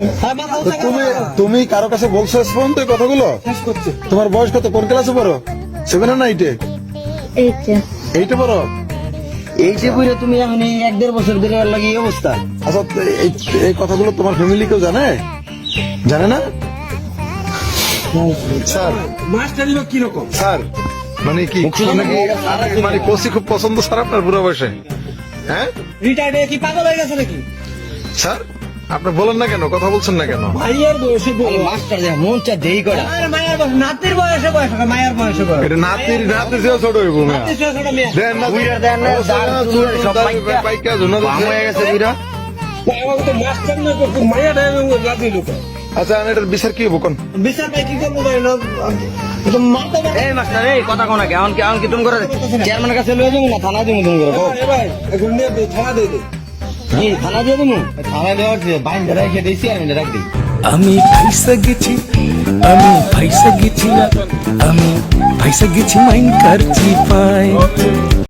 তো তুমি তুমি কারও কাছে বলছো স্পন তো এই কথাগুলো? তোমার বয়স কত? কোন ক্লাসে পড়ো? সেভেন না এইটে এইটা এইটে পড়ো? এই যে বুঝে তুমি এখন এক দেড় বছর ধরে লাগে এই অবস্থা। আচ্ছা এই এই কথাগুলো তোমার ফ্যামিলি কেউ জানে? জানে না? স্যার মাস্টারি কীরকম স্যার মানে কি মানে কি মানে কোসি খুব পছন্দ স্যার আপনার বুড়ো বয়সে? হ্যাঁ? রিটায়ার্ড কি পাগল হয়ে গেছে নাকি? স্যার আপনি বলেন না কেন? কথা বলছেন না কেন? মাইয়ার বয়সে মাস্টার মন চা দেই করা। মায়ের বয়স নাতির বয়সে বয়স মায়ের বয়সে বয়স। এটা নাতির নাতির চেয়েও ছোট হইব মিয়া। মেয়ে। দেন না বুইড়া দেন না, সব পাইকা। দিচ্ছে। হয়ে গেছে বুইরা। তো মাস্টার না মাইয়া লাভি লোক। আচ্ছা আমি এটার বিচার কি হব কোন? বিচার ভাই কি করব ভাই তো এই মাস্টার এই কথা কোনা কে তুমি করে চেয়ারম্যানের কাছে লয়ে যাব না থানা দিমু তুমি করে ভাই থানা দিয়ে দে। কি থানা দিয়ে দিমু থানা দেওয়ার যে বাইন ধরে রেখে রাখ দিই আমি ফাইসা গেছি আমি ফাইসা গেছি আমি ফাইসা গেছি মাইন কার চিপায়